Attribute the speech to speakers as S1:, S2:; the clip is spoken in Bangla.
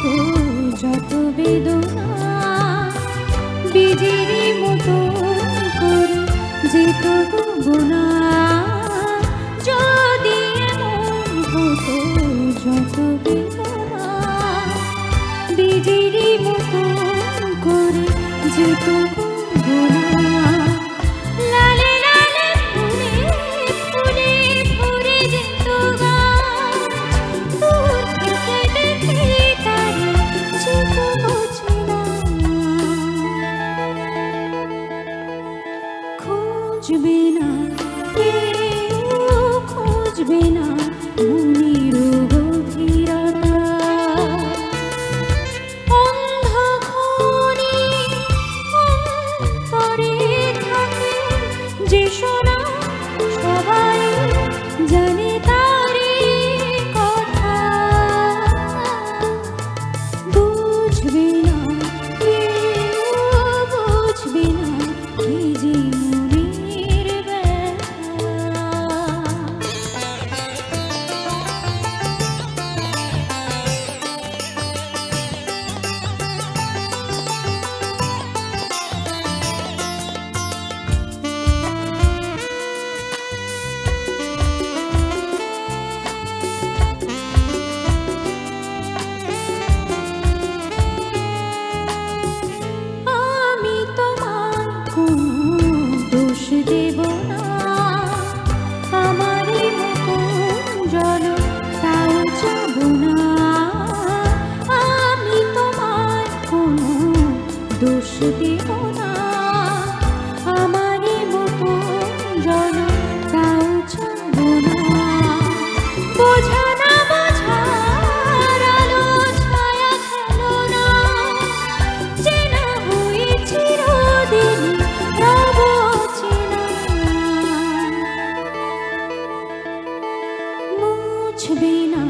S1: মতো যত বেদনা বীজের মতো করে যেত না যদি এমন হতো যত ফিরে খুঁজবে না। বাঁচবে না।